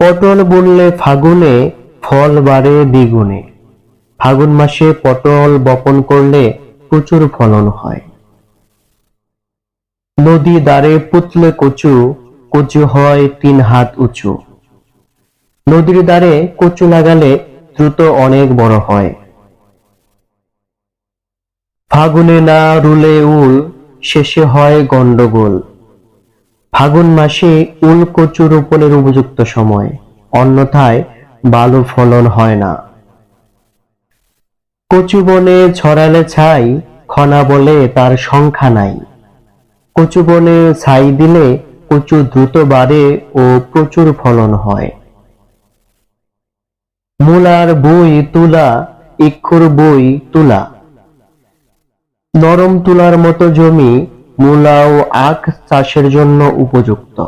পটল বুনলে ফাগুনে, ফল বাড়ে দ্বিগুণে। ফাগুন মাসে পটল বপন করলে প্রচুর ফলন হয়। নদী দ্বারে পুতলে কচু কচু হয় তিন হাত উঁচু। নদীর দ্বারে কচু লাগালে দ্রুত অনেক বড় হয়। ফাগুনে না রুলে উল, শেষে হয় গন্ডগোল। ফাগুন মাসে উল কচু রোপণের উপযুক্ত সময়, অন্যথায় ভালো ফলন হয় না। কচু বনে ছড়ালে ছাই, খনা বলে তার সংখ্যা নাই। কচু বনে ছাই দিলে কচু দ্রুত বাড়ে ও প্রচুর ফলন হয়। মূলার বই তুলা, ইক্ষুর বই তুলা। নরম তুলার মতো জমি মূলা ও আখ চাষের জন্য উপযুক্ত।